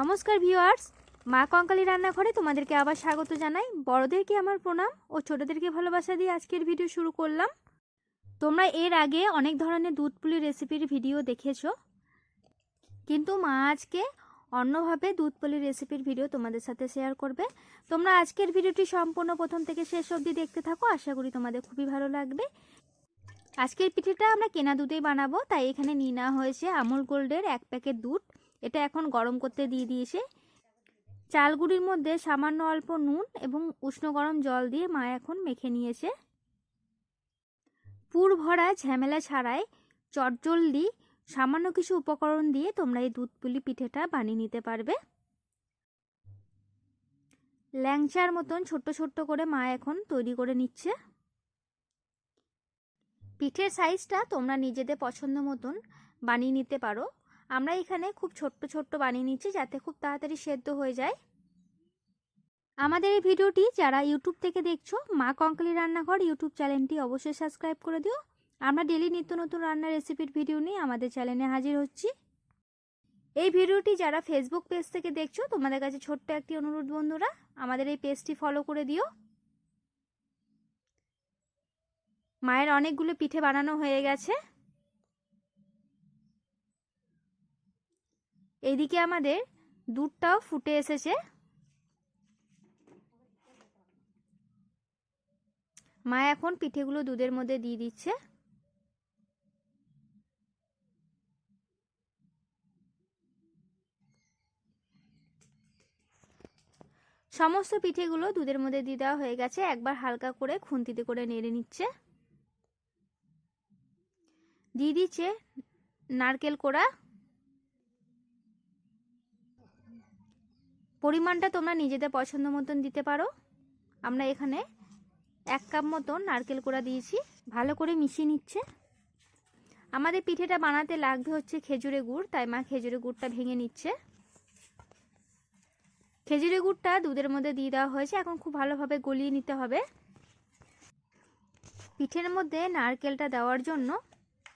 নমস্কার ভিউয়ার্স, মা কঙ্কালী রান্নাঘরে তোমাদেরকে আবার স্বাগত জানাই। বড়দেরকে আমার প্রণাম ও ছোটদেরকে ভালোবাসা দিয়ে আজকের ভিডিও শুরু করলাম। তোমরা এর আগে অনেক ধরনের দুধ পুলি রেসিপির ভিডিও দেখেছ। কিন্তু মা আজকে অন্যভাবে দুধ পুলি রেসিপির ভিডিও তোমাদের সাথে শেয়ার করবে। তোমরা আজকের ভিডিওটি সম্পূর্ণ প্রথম থেকে শেষ অবধি দেখতে থাকো, আশা করি তোমাদের খুবই ভালো লাগবে। আজকের পিঠেটা আমরা কেনা দুধেই বানাবো, তাই এখানে নিয়ে নেওয়া হয়েছে আমুল গোল্ডের এক প্যাকেট দুধ। এটা এখন গরম করতে দিয়ে দিয়েছে। চালগুড়ির মধ্যে সামান্য অল্প নুন এবং উষ্ণ গরম জল দিয়ে মা এখন মেখে নিয়েছে। পুর ভরা ঝামেলা ছাড়াই চটজলদি সামান্য কিছু উপকরণ দিয়ে তোমরা এই দুধ পুলি পিঠেটা বানিয়ে নিতে পারবে। ল্যাংচার মতন ছোট্ট ছোট্ট করে মা এখন তৈরি করে নিচ্ছে। পিঠের সাইজটা তোমরা নিজেদের পছন্দ মতন বানিয়ে নিতে পারো। আমরা এখানে খুব ছোট্ট ছোট্ট বানিয়ে নিচ্ছি যাতে খুব তাড়াতাড়ি সেদ্ধ হয়ে যায়। আমাদের এই ভিডিওটি যারা ইউটিউব থেকে দেখছ, মা কঙ্কালি রান্নাঘর ইউটিউব চ্যানেলটি অবশ্যই সাবস্ক্রাইব করে দিও। আমরা ডেলি নিত্য নতুন রান্নার রেসিপির ভিডিও নিয়ে আমাদের চ্যানেলে হাজির হচ্ছি। এই ভিডিওটি যারা ফেসবুক পেজ থেকে দেখছ, তোমাদের কাছে ছোট্ট একটি অনুরোধ বন্ধুরা, আমাদের এই পেজটি ফলো করে দিও। মায়ের অনেকগুলো পিঠে বানানো হয়ে গেছে। এইদিকে আমাদের দুধটাও ফুটে এসেছে। মা এখন পিঠেগুলো দুধের মধ্যে দিয়ে দিচ্ছে। সমস্ত পিঠেগুলো দুধের মধ্যে দিয়ে দেওয়া হয়ে গেছে। একবার হালকা করে খুন্তিতে করে নেড়ে নিচ্ছে। দিয়ে দিচ্ছে নারকেল কোড়া। পরিমাণটা তোমরা নিজেদের পছন্দ মতন দিতে পারো। আমরা এখানে এক কাপ মতন নারকেল কোড়া দিয়েছি, ভালো করে মিশিয়ে নিচ্ছে। আমাদের পিঠেটা বানাতে লাগবে হচ্ছে খেজুরে গুড়, তাই মা খেজুরে গুড়টা ভেঙে নিচ্ছে। খেজুরে গুড়টা দুধের মধ্যে দিয়ে দেওয়া হয়েছে, এখন খুব ভালোভাবে গলিয়ে নিতে হবে। পিঠের মধ্যে নারকেলটা দেওয়ার জন্য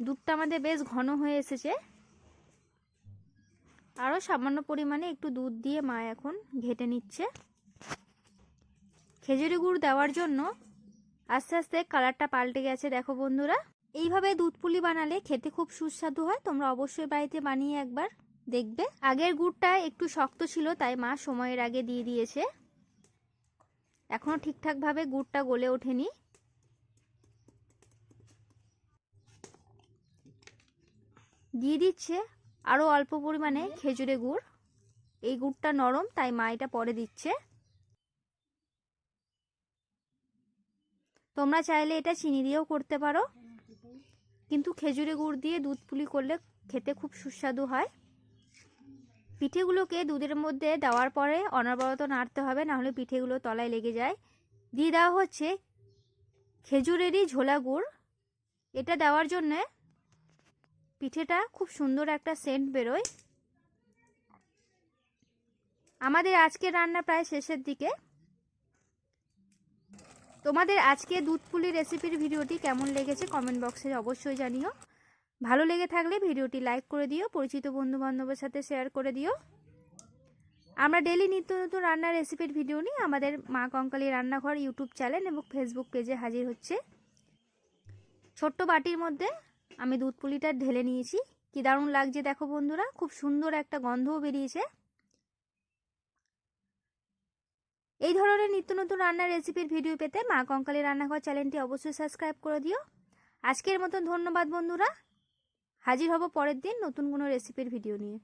দুধটা আমাদের বেশ ঘন হয়ে এসেছে। আরও সামান্য পরিমাণে একটু দুধ দিয়ে মা এখন ঘেটে নিচ্ছে। খেজুরি গুড় দেওয়ার জন্য আস্তে আস্তে কালারটা পাল্টে গেছে, দেখো বন্ধুরা। এইভাবে দুধ পুলি বানালে খেতে খুব সুস্বাদু হয়, তোমরা অবশ্যই বাড়িতে বানিয়ে একবার দেখবে। আগের গুড়টা একটু শক্ত ছিল, তাই মা সময়ের আগে দিয়ে দিয়েছে। এখনও ঠিকঠাকভাবে গুড়টা গলে ওঠেনি। দিয়ে দিচ্ছে আরও অল্প পরিমাণে খেজুরে গুড়। এই গুড়টা নরম, তাই মা এটা পরে দিচ্ছে। তোমরা চাইলে এটা চিনি দিয়েও করতে পারো। কিন্তু খেজুরে গুড় দিয়ে দুধ পুলি করলে খেতে খুব সুস্বাদু হয়। পিঠেগুলোকে দুধের মধ্যে দেওয়ার পরে অনবরত নাড়তে হবে, নাহলে পিঠেগুলো তলায় লেগে যায়। দিয়ে দেওয়া হচ্ছে খেজুরেরই ঝোলা গুড়। এটা দেওয়ার জন্যে পিঠেটা খুব সুন্দর একটা সেন্ট বেরোয়। আমাদের আজকের রান্না প্রায় শেষের দিকে। তোমাদের আজকে দুধ পুলি রেসিপির ভিডিওটি কেমন লেগেছে কমেন্ট বক্সে অবশ্যই জানিও। ভালো লেগে থাকলে ভিডিওটি লাইক করে দিও, পরিচিত বন্ধু বান্ধবের সাথে শেয়ার করে দিও। আমরা ডেলি নিত্য নতুন রান্নার রেসিপির ভিডিও নিয়ে আমাদের মা কঙ্কালী রান্নাঘর ইউটিউব চ্যানেল এবং ফেসবুক পেজে হাজির হচ্ছে। ছোট্ট বাটির মধ্যে আমি দুধ পুলিটা ঢেলে নিয়েছি। কি দারুণ লাগছে দেখো বন্ধুরা, খুব সুন্দর একটা গন্ধও বেরিয়েছে। এই ধরনের নিত্য নতুন রান্নার রেসিপির ভিডিও পেতে মা কঙ্কালের রান্নাঘর চ্যানেলটি অবশ্যই সাবস্ক্রাইব করে দিও। আজকের মতন ধন্যবাদ বন্ধুরা। হাজির হব পরের দিন নতুন কোনো রেসিপির ভিডিও নিয়ে।